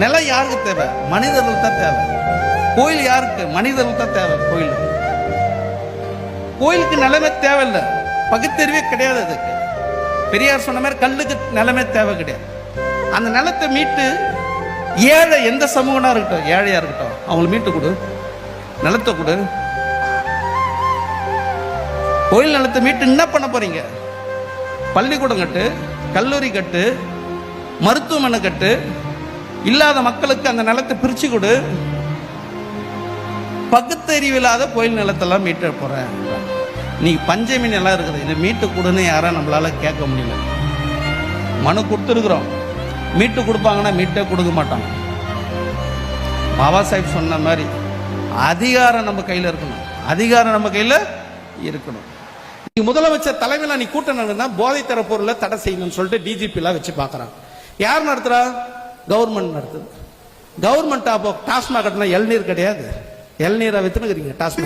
நிலம் யாருக்கு தேவை? மனிதர்கள் தான் தேவை. கோயில் யாருக்கு? மனிதர்கள் தான் தேவை கோயில். கோயிலுக்கு நிலமே தேவையில்லை. பகுத்தறிவே கிடையாது அதுக்கு. பெரியார் சொன்ன மாதிரி கல்லுக்கு நிலமே தேவை கிடையாது. அந்த நிலத்தை மீட்டு ஏழை எந்த சமூகனா இருக்கட்டும் ஏழையா இருக்கட்டும் அவங்கள மீட்டு கொடு. நிலத்தை கொடு. கோயில் நிலத்தை மீட்டு என்ன பண்ண போறீங்க? பள்ளிக்கூடம் கட்டு கல்லூரி கட்டு மருத்துவமனை கட்டு இல்லாத மக்களுக்கு அந்த நிலத்தை பிரிச்சு கொடு. பகுத்தறிவு இல்லாத கோயில் நிலத்தெல்லாம் மீட்டு போறேன். நீ பஞ்சமி நிலம் இருக்குது இதை மீட்டு கொடுன்னு யாரும் நம்மளால கேட்க முடியல. மனு கொடுத்துருக்குறோம். மீட்டு கொடுப்பாங்கன்னா மீட்டே கொடுக்க மாட்டாங்க. பாபா சாஹிப் சொன்ன மாதிரி அதிகாரம் நம்ம கையில் இருக்கணும். அதிகாரம் நம்ம கையில் இருக்கணும். நீ முதலமைச்சர் தலைமையில் நீ கூட்டம் நடந்தா போதை தர பொருளை தடை செய்யணும்னு சொல்லிட்டு டிஜிபிலாம் வச்சு பார்க்கறான். யார் நடத்துகிறா கவர்மெண்ட் நடத்துது. கவர்மெண்ட் அப்போ டாஸ்மாக் கட்டினா இளநீர் கிடையாது. இளநீரை வித்துனுக்குறீங்க டாஸ்மாக்.